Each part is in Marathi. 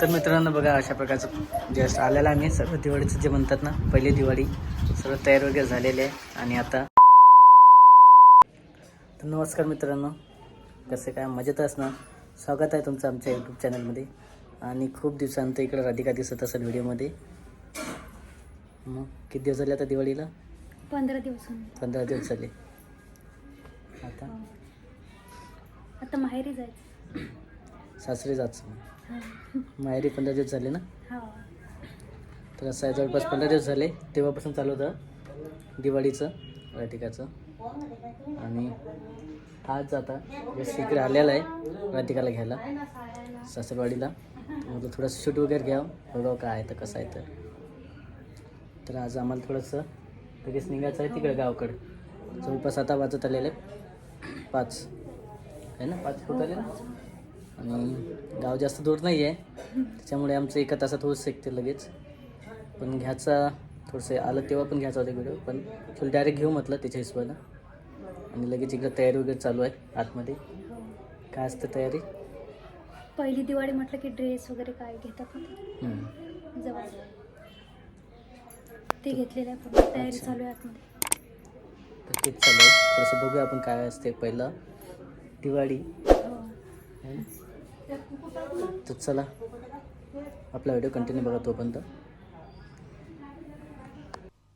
तर मित्रांनो बघा अशा प्रकारचं जस्ट आलेला आम्ही. सर्व दिवाळीचं जे म्हणतात ना पहिली दिवाळी सर्व तयार वगैरे झालेले आहे. आणि आता तर नमस्कार मित्रांनो. कसं काय? मजेत असणार स्वागत आहे तुमचं आमच्या यूट्यूब चॅनलमध्ये आणि खूप दिवसानंतर इकडं राधिका दिसत असेल व्हिडिओमध्ये मग किती दिवस झाले आता दिवाळीला? पंधरा दिवसांनी पंधरा दिवस झाले. आता? आता माहेरी जायचं. सासरी जायचं हा. माहेरी पंधरा दिवस झाले ना? हा. तर असं आहे जवळपास पंधरा दिवस झाले. तेव्हापासून चालू होतं दिवाळीचं राधिकाचं. आणि आज आता जस्ट इकडे आलेला आहे राधिकाला घ्यायला सासरवाडीला. म्हटलं थोडंसं शूट वगैरे घ्यावं. बघावं काय आहे तर कसं आहे तर. तर आज आम्हाला थोडंसं लगेच निघायचं आहे तिकडे गावाकडं. जवळपास आता वाजत आलेले पाच. आहे ना? पाच होत आले ना? आणि गाव जास्त दूर नाही आहे. त्याच्यामुळे आमचं एका तासात होऊ शकते लगेच. पण घ्यायचा थोडंसं आलं तेव्हा पण घ्यायचा होता व्हिडिओ पण चल डायरेक्ट घेऊ म्हटलं त्याच्या हिशोबानं. आणि लगेच इकडं तयारी वगैरे चालू आहे आतमध्ये. काय असतं तयारी? पहिली दिवाळी म्हटलं की ड्रेस वगैरे काय घेतात ते घेतलेलं आहे. पूर्ण तयारी. चालू आहे आतमध्ये. तर तेच चालू आहे. थोडंसं बघूया आपण काय असते पहिलं. दिवाळी. हो. तर चला. आपला व्हिडिओ कंटिन्यू बघा तोपर्यंत.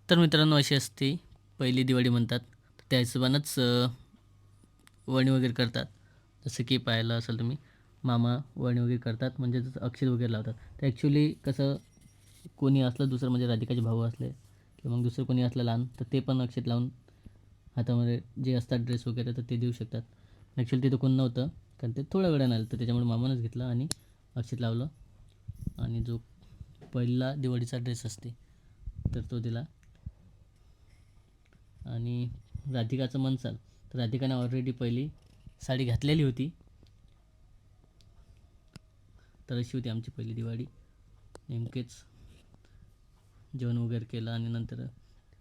तर मित्रांनो अशी असते पहिली दिवाळी म्हणतात. त्या हिशोबानंच अं, वणी वगैरे करतात. जसं की पाहायला असेल तुम्ही मामा वणी वगैरे करतात. म्हणजे जसं अक्षर वगैरे लावतात. तर ॲक्च्युली कसं कोणी असलं दुसरं म्हणजे राधिकाचे भाऊ असले किंवा मग दुसरं कोणी असलं लहान तर ते पण अक्षत लावून हातामध्ये जे असतात ड्रेस वगैरे तर ते देऊ शकतात. ॲक्च्युली तिथं कोण नव्हतं कारण ते थोड्या वेळानं आलं तर त्याच्यामुळे मामानंच घेतलं आणि अक्षत लावलं. आणि जो पहिला दिवाळीचा ड्रेस असते तर तो दिला. आणि राधिकाचं म्हणसाल तर राधिकाने ऑलरेडी पहिली साडी घातलेली होती. तर अशी होती आमची पहिली दिवाळी. नेमकेच जेवण वगैरे केलं आणि नंतर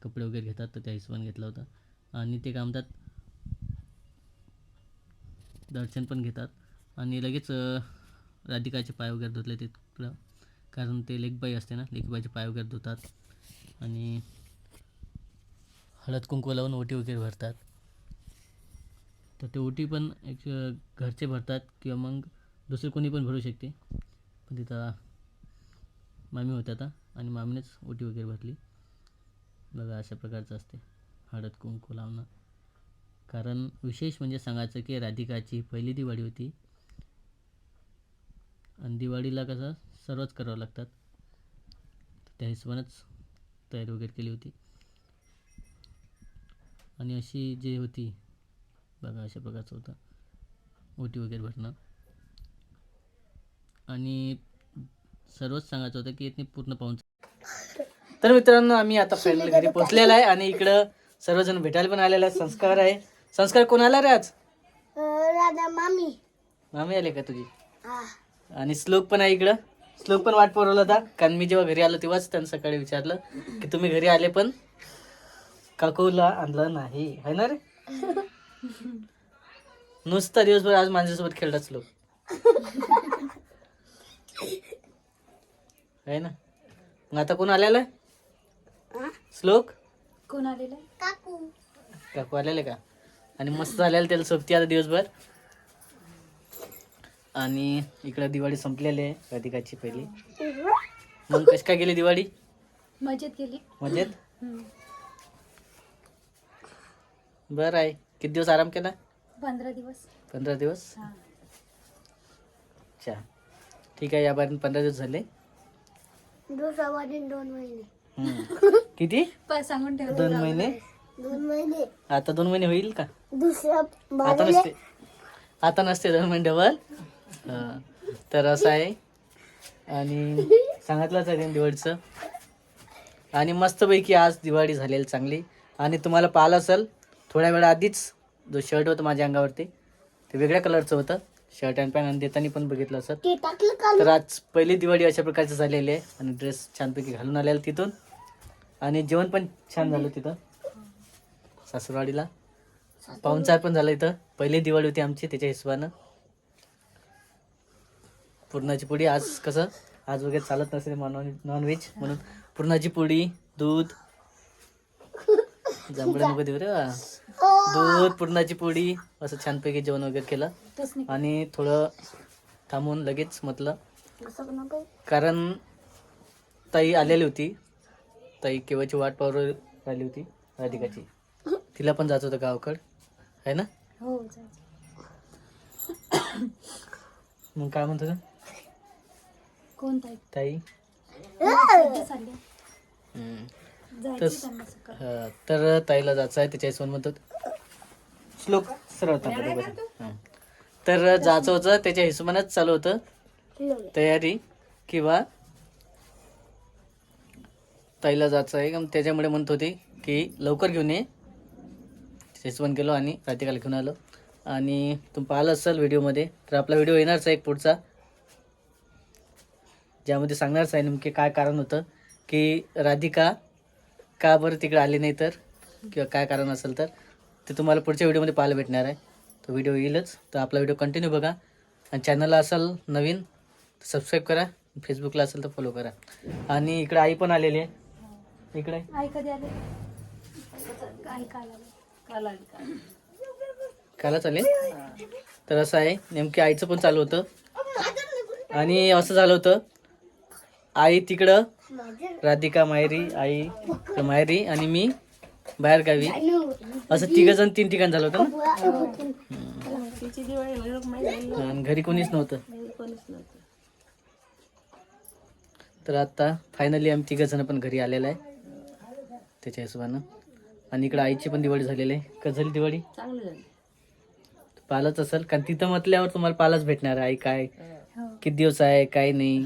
कपडे वगैरे घेतात तर त्या हिशोबाने घेतला होता. आणि ते काय म्हणतात दर्शन पण घेतात. आणि लगेच राधिकाचे पाय वगैरे धुतले तिकडं कारण ते लेखबाई असते ना लेखबाईचे पाय वगैरे धुतात. आणि हळद कुंकू लावून ओटी वगैरे भरतात. तर ते ओटी पण एक घरचे भरतात किंवा मग दुसरे कोणी पण भरू शकते. पण तिथं मामी होत्या आता. आणि मामीनेच ओटी वगैरे भरली. बघा अशा प्रकारचं असते. हळद कुंकू लावणं. कारण विशेष म्हणजे सांगायचं की राधिकाची पहिली दिवाळी होती. आणि दिवाळीला कसं सर्वच करावं लागतात. त्या हिशोबानंच तयारी वगैरे केली होती. आणि अशी जे होती बघा अशा प्रकारचं होतं. ओटी वगैरे भरणं. आणि सर्वच सांगायचं होतं की इथने पूर्ण पाहून तर मित्रांनो आम्ही आता फायनल घरी पोहोचलेला आहे आणि इकडं सर्वजण भेटायला पण आलेला आहे संस्कार आहे. संस्कार कोण आला रे आज? राधा मामी. मामी आले का तुझी? आणि श्लोक पण आहे इकडं. श्लोक पण वाट पुरवला होता. कारण मी जेव्हा घरी आलो तेव्हाच त्यांनी सकाळी विचारलं की तुम्ही घरी आले पण काकूला आणलं नाही. है ना रे? नुसता दिवसभर आज माझ्यासोबत खेळला श्लोक. आहे ना? मग आता कोण आलेला? आहे श्लोक? कोण आलेलं आहे? काकू. काकू आलेले का? आणि मस्त झालेलं त्याला सोबती आता दिवसभर. आणि इकडं दिवाळी संपलेली आहे राधिकाची पहिली. मग कशी काय गेली दिवाळी? मजेत गेली. मजेत. बरं आहे. किती दिवस आराम केला? पंधरा दिवस. पंधरा दिवस? हा. अच्छा. ठीक आहे यापर्यंत पंधरा दिवस झाले. दोन महिने. किती? पण सांगून ठेव. दोन महिने? दोन महिने. आता दोन महिने होईल का? दुसऱ्या आता नसते. आता नसते दोन महिने डबल? तर असं आहे. आणि सांगितलंच आहे दिवाळीचं. आणि मस्तपैकी आज दिवाळी झालेली चांगली. आणि तुम्हाला पाहिलं असेल थोड्या वेळा आधीच जो शर्ट होतं माझ्या अंगावरती ते वेगळ्या कलरचं होतं. शर्ट अँड पॅन्ट आणि देताना पण बघितलं असं ते टाकलं का तर आज पहिली दिवाळी अशा प्रकारची झालेली आहे. आणि ड्रेस छानपैकी घालून आलेला तिथून. आणि जेवण पण छान झालं तिथं. सासूरवाडीला. पाहुणचार पण झाला इथं. पहिली दिवाळी होती आमची त्याच्या हिशोबानं. पुरणाची पोळी आज कसं? आज वगैरे चालत नसेल नॉन नॉनव्हेज म्हणून. पुरणाची पोळी दूध. जांभळे नको देऊ रे दूध पुरणाची पोळी असं छानपैकी जेवण वगैरे केलं. आणि थोडं थांबून लगेच म्हटलं. कारण ताई आलेली होती. ताई केव्हाची वाट पाहू राहिली होती? राधिकाची. तिला पण जायचं होतं गावाकडं. आहे ना? हो जायचं. मग काय म्हणतो? कोणता ताई? सध्या चालली. हम्म. जायचं तस- त्यांना सकाळ. हा, तर ताईला जायचं आहे त्याच्या हिशोबाने म्हणतात. श्लोक सरळ होता बरोबर हा. तर जायचं होतं त्याच्या हिशोबानेच चालू होतं. तयारी किंवा ताईला जायचं आहे. मग त्याच्यामुळे म्हणत होते की लवकर घेऊन ये. हिशोबाने गेलो आणि राधिकाला घेऊन आलो. आणि तुम्ही पाहिलं असाल व्हिडिओमध्ये तर आपला व्हिडिओ येणारच आहे एक पुढचा. ज्यामध्ये सांगणारच आहे नेमके काय कारण होतं की राधिका का बरं तिकडे आली नाही तर किंवा काय कारण असेल तर ते तुम्हाला पुढच्या व्हिडिओमध्ये पाहायला भेटणार आहे. तो व्हिडिओ येईलच. तर आपला व्हिडिओ कंटिन्यू बघा. आणि चॅनलला असाल नवीन तर सबस्क्राईब करा. फेसबुकला असेल तर फॉलो करा. आणि इकडे आई पण आलेली आहे. इकडे. आई कधी आले? आई काल आले. काला चालेल तर असं आहे नेमके आईचं पण चालू होतं. आणि असं झालं होतं आई तिकडं राधिका मायरी आई मायरी आणि मी बाहेर गावी. असं तिघ जण तीन ठिकाण झालं होतं ना? आणि घरी कोणीच नव्हतं. तर आता फायनली आम्ही तिघ जण पण घरी आलेलं आहे. त्याच्या हिशोबानं. आणि इकडं आईची पण दिवाळी झालेली आहे. कसं झाली दिवाळी? पालच असेल. कारण तिथं म्हटल्यावर तुम्हाला पालच भेटणार आहे. आई काय? हो. किती दिवस आहे? काय नाही.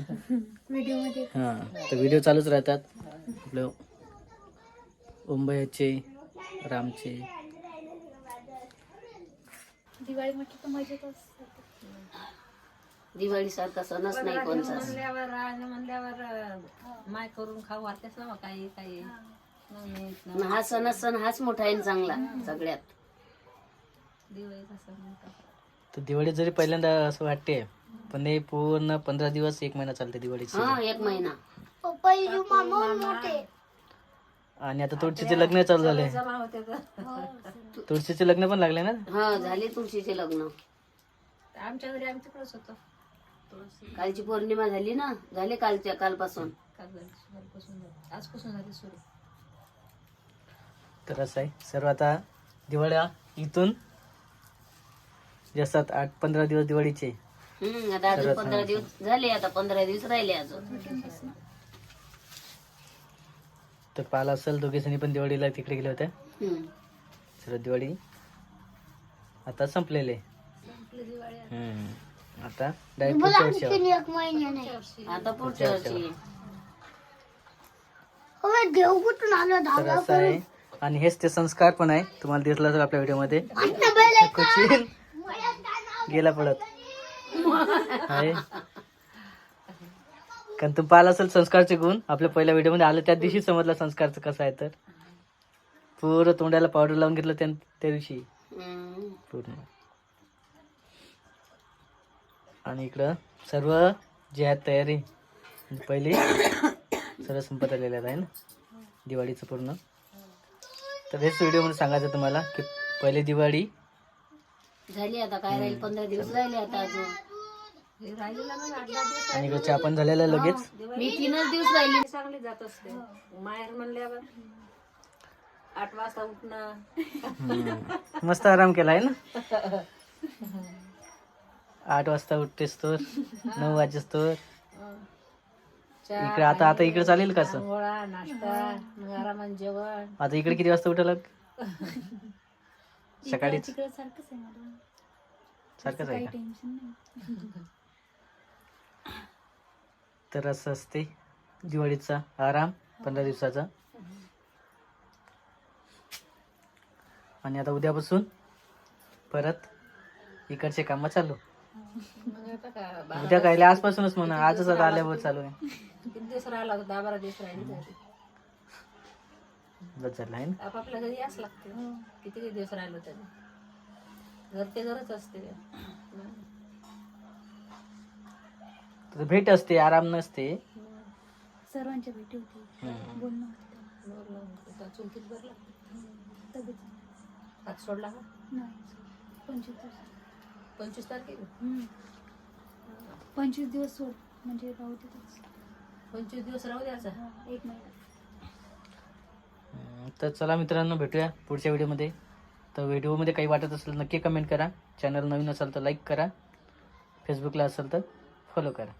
व्हिडिओमध्ये हां. तर व्हिडिओ चालूच राहतात. आपलं मुंबईचे रामचे. दिवाळी म्हटलं तर मजेत असते. दिवाळी सारखा सणच नाही कोणचा म्हणल्यावर राज म्हणल्यावर माय करून खाऊ वाटतेच ना काही काही. हा सणच सण हाच मोठा आहे ना चांगला सगळ्यात. दिवाळीचा सण मोठा. तर दिवाळी जरी पहिल्यांदा असं वाटते पण हे पूर्ण पंधरा दिवस एक महिना चालते दिवाळीची हा एक महिना. आणि आता तुळशीचे लग्न चालू झाले. तुळशीचे लग्न पण लागले ना? हा झाले तुळशीचे लग्न. आमच्या घरी आम्ही तिकडच होतो. तुळशी. कालची पौर्णिमा झाली ना? झाले कालच्या कालपासून. काल झाली, सुरुवातीपासून झाली. आजपासून झाली सुरू. तर असं आहे. सर्व आता दिवाळ्या इथून जे असतात आठ पंधरा दिवस दिवाळीचे. हम्म आता अजून पंधरा दिवस झाले आता पंधरा दिवस राहिले अजून. तर पाहिला असेल दोघे जणी पण दिवाळीला तिकडे गेल्या होत्या. हम्म. सर्व दिवाळी आता संपलेले. हम्म. आता डायरेक्ट पुढच्या आता पुढच्या वर्षी. तर असं आहे. आणि हेच ते संस्कार पण आहे. तुम्हाला दिसलं असेल आपल्या व्हिडिओमध्ये कोचिन. गेला पडत आहे. कारण तुम्ही पाहिलं असेल संस्कारचे गुण. आपल्या पहिल्या व्हिडिओमध्ये आलं त्या दिवशी समजलं संस्कारचं कसं आहे तर. पूर्ण तोंडाला पावडर लावून घेतलं त्या त्या दिवशी. पूर्ण. आणि इकडं सर्व जे आहेत तयारी. म्हणजे पहिली सर्व संपत आलेलं आहे ना? दिवाळीचं पूर्ण. तर हेच व्हिडिओमध्ये सांगायचं तुम्हाला की पहिली दिवाळी झाली आता काय राहील? पंधरा दिवस राहिले आता अजून. हे आणि इकडं चहा पण झालेला आहे लगेच. मी तीनच दिवस राहिली. चांगली जात असते. माहेर म्हणल्यावर आठ वाजता उठणं. हम्म. मस्त आराम केला आहे ना? आठ वाजता उठतेस तर नऊ वाजेस तर इकडे आता आता इकडे चालेल कसं गोळा नाश्ता मग आरामात जेवण. आता इकडे किती वाजता उठायला सकाळीच. तिकडे सारखंच आहे मला सारखंच आहे काही का? टेन्शन नाही. तर असं असते दिवाळीचा आराम पंधरा दिवसाचा. आणि आता उद्यापासून परत इकडचे कामं चालू. मग आता का उद्या काय? आजपासूनच म्हणा. आजच आता आल्यावर चालू आहे. किती दिवस राहिला होता? दहा बारा दिवस राहिले बस झालं आहे ना आपापल्या घरी याच लागते हो. किती दिवस राहिलो तरी. घर ते घरच असते हं. तर भेट असते आराम नसते. सर्वांच्या भेटी होती. हम्म. बोलणं होतं तेव्हा. बरं लागलं. आता चुलतीत बरं लागतं. तब्येत हात सोडला का? नाही पंचवीस दिवस. पंचवीस तारखेला? हम्म. पंचवीस दिवस सोड. म्हणजे राहू तिथेच पंचवीस दिवस राहू द्यायचा? हा, एक महिना. हम्म, तर चला मित्रांनो भेटूया पुढच्या व्हिडिओमध्ये. तर व्हिडिओमध्ये काही वाटत असेल नक्की कमेंट करा. चॅनल नवीन असेल तर लाईक करा. फेसबुकला असेल तर फॉलो करा.